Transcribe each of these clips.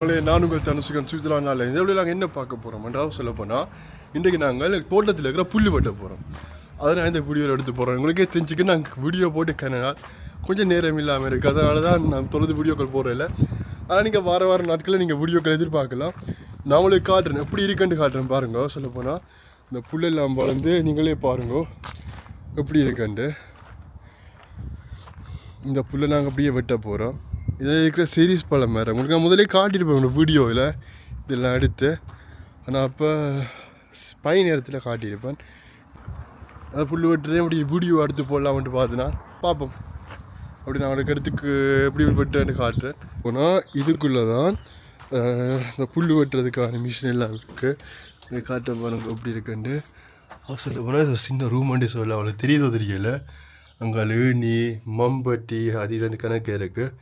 உங்களே நான் உங்கள் தனுசுகன் சுவிட்சர்லாண்டில் இதை விட நாங்கள் என்ன பார்க்க போகிறோம் சொல்ல போனால் இன்றைக்கு நாங்கள் தோட்டத்தில் இருக்கிற புல் வெட்ட போகிறோம் அதை நான் இந்த வீடியோவில் எடுத்து போகிறோம் உங்களுக்கே தெரிஞ்சுக்க நாங்கள் வீடியோ போட்டு கனால் கொஞ்சம் நேரம் இல்லாமல் இருக்குது அதனால தான் நான் தொடர்ந்து வீடியோக்கள் போகிறதில்ல ஆனால் நீங்கள் வார வார நாட்களில் நீங்கள் வீடியோக்கள் எதிர்பார்க்கலாம். நான் உங்களுக்கு காட்டுறேன். எப்படி இருக்குன்னு காட்டுறேன் பாருங்க. சொல்ல போனால் இந்த புல்லெல்லாம் வளர்ந்து நீங்களே பாருங்க. எப்படி இருக்குன்ட்டு. இந்த புல்லை நாங்கள் அப்படியே வெட்ட போகிறோம் இதில் இருக்கிற சீரீஸ் பழம் வேறு. உங்களுக்கு நான் முதலே காட்டியிருப்பேன் உங்கள் வீடியோவில் இதெல்லாம் எடுத்து. ஆனால் அப்போ பை நேரத்தில் காட்டியிருப்பேன். அதை புல் வெட்டுறதே அப்படி வீடியோ எடுத்து போடலாம்ட்டு பார்த்துனா பார்ப்போம். அப்படி நான் அவனுக்கு எடுத்துக்கு எப்படி வெட்டுறேன்னு காட்டுறேன். போனால் இதுக்குள்ளே தான் இந்த புல் வெட்டுறதுக்கான மிஷின் எல்லாம் இருக்குது இதை காட்ட பாருங்க எப்படி இருக்குன்ட்டு. சொல்ல போனால் இது சின்ன ரூம் சொல்ல அவளுக்கு தெரியுதோ தெரியல. அங்கே ஏணி மம்பட்டி அது இதுன்னு கணக்கு இருக்குது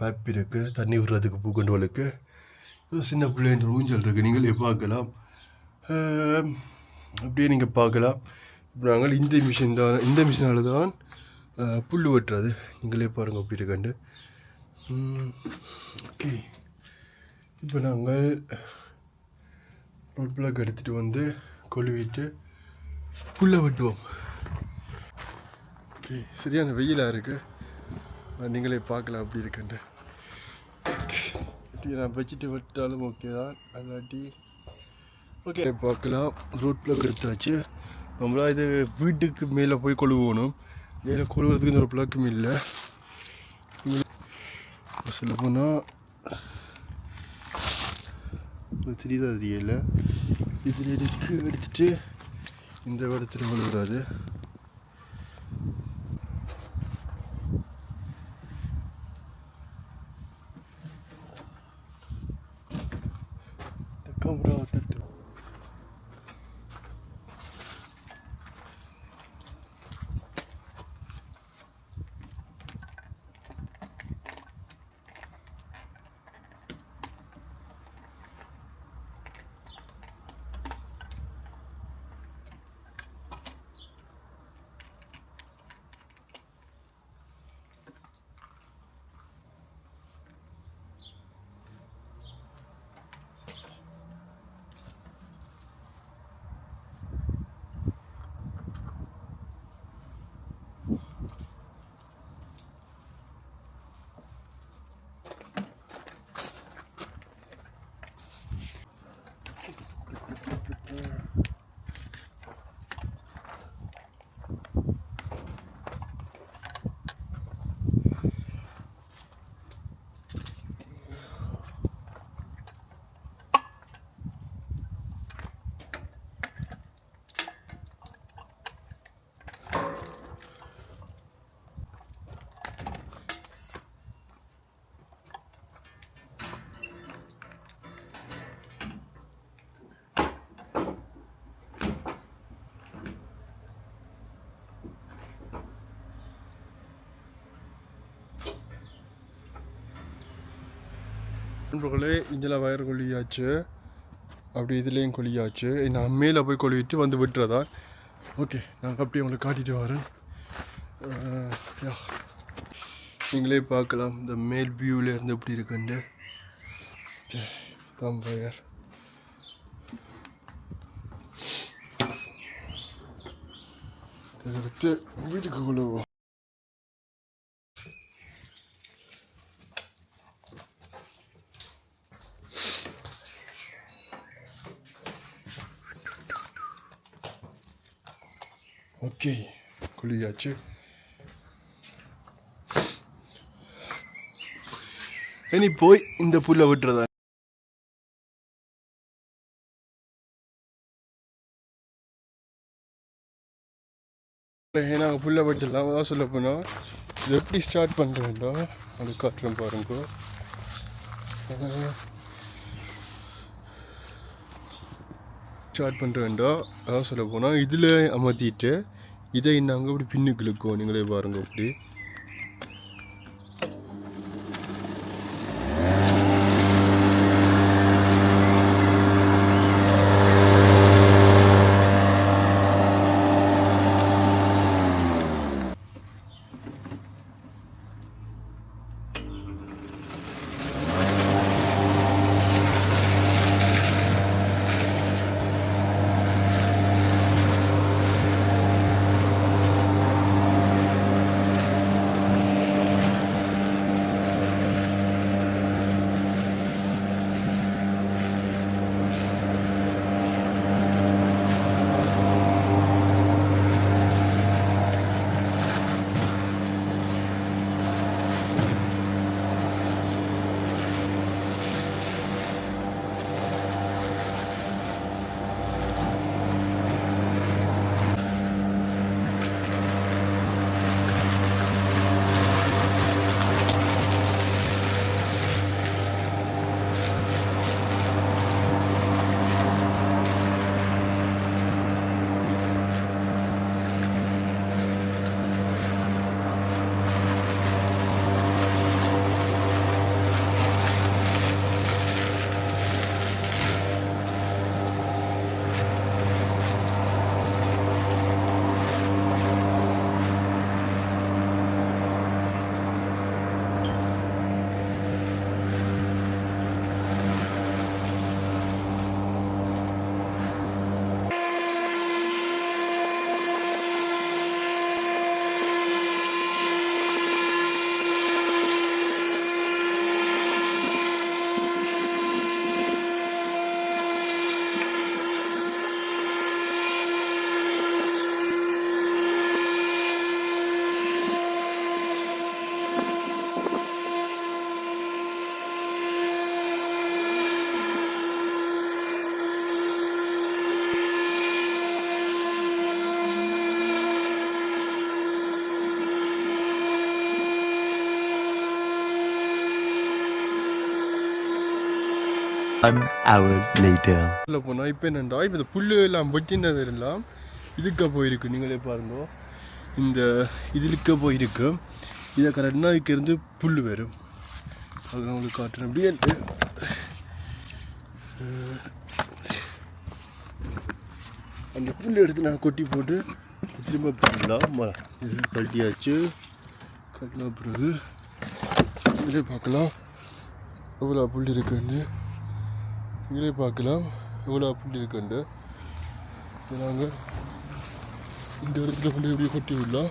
பைப் இருக்குது தண்ணி விடுறதுக்கு பூக்கண்டுவலுக்கு சின்ன பிள்ளைன்ற ஊஞ்சல் இருக்குது நீங்களே பார்க்கலாம். அப்படியே நீங்கள் பார்க்கலாம். இப்போ நாங்கள் இந்த மிஷின் தான் இந்த மிஷினால் தான் புல் வெட்டுறது. நீங்களே பாருங்கள் அப்படி இருக்காண்டு ஓகே இப்போ நாங்கள் ரோட் பிளாக் எடுத்துகிட்டு வந்து கொழுவிட்டு புல்லை வெட்டுவோம். ஓகே சரியான வெயிலாக இருக்குது நீங்களே பார்க்கலாம் அப்படி இருக்குன்ட்டு. இப்படி நான் வச்சுட்டு விட்டாலும் ஓகே தான். அல்லாட்டி ஓகே பார்க்கலாம். ரோட் கெடுத்தாச்சு நம்மளா இது வீட்டுக்கு மேலே போய் கொழுவணும். மேலே கொழுவுறதுக்கு இந்த ஒரு பிளாக்கும் இல்லை. சொல்ல போனால் தெரியுதா தெரியல? இதில் இருக்கு எடுத்துகிட்டு இந்த இடத்துல 都不知。நண்பர்களே இதில் வயர் கொல்லியாச்சு அப்படி இதுலேயும் கொல்லியாச்சு நான் மேலே போய் கொல்லிட்டு வந்து விட்டுறதா? ஓகே நாங்கள் அப்படியே உங்களுக்கு காட்டிட்டு வரேன். யா. நீங்களே பார்க்கலாம் இந்த மேல் வியூவில் இருந்து எப்படி இருக்குன்ட்டு. ஓகே, தான் வயர் எடுத்து வீட்டுக்கு கொள்ளுவோம் ஓகே குளியாச்சு இனி போய் இந்த புல்லை விட்டுறதா? நாங்கள் புல்லை வெட்டலாம் தான் சொல்ல போனோம். இது எப்படி ஸ்டார்ட் பண்ணுறேன்டா அது காட்டுறேன் பாருங்க. ஸ்டார்ட் பண்ணுறேன்டா அதான் சொல்ல போனால் இதில் அமர்த்திட்டு இதை நாங்கள் அப்படி பின்னுக்கு இழுக்குவோம் நீங்களே பாருங்க அப்படி. One hour later. உள்ள போனால் இப்போ என்னண்டா? இப்போ இந்த புல்லு எல்லாம் வெட்டினது எல்லாம் இதுக்க போயிருக்கு. நீங்களே பாருங்க. இந்த இதுலுக்க போயிருக்கு. இதை கரெக்டாக இருந்து புல் வரும். அது உங்களுக்கு காட்டுறேன். அப்படியே அந்த புல் எடுத்து நான் கொட்டி போட்டு திரும்ப பண்ணலாம் கட்டியாச்சு கட்டின பிறகு இதில் பார்க்கலாம். எவ்வளோ புல் இருக்குன்னு. நீங்களே பார்க்கலாம். எவ்வளோ அப்படி இருக்குண்டு நாங்கள் இந்த இடத்துல கொண்டு இப்படி கொட்டி விடலாம்.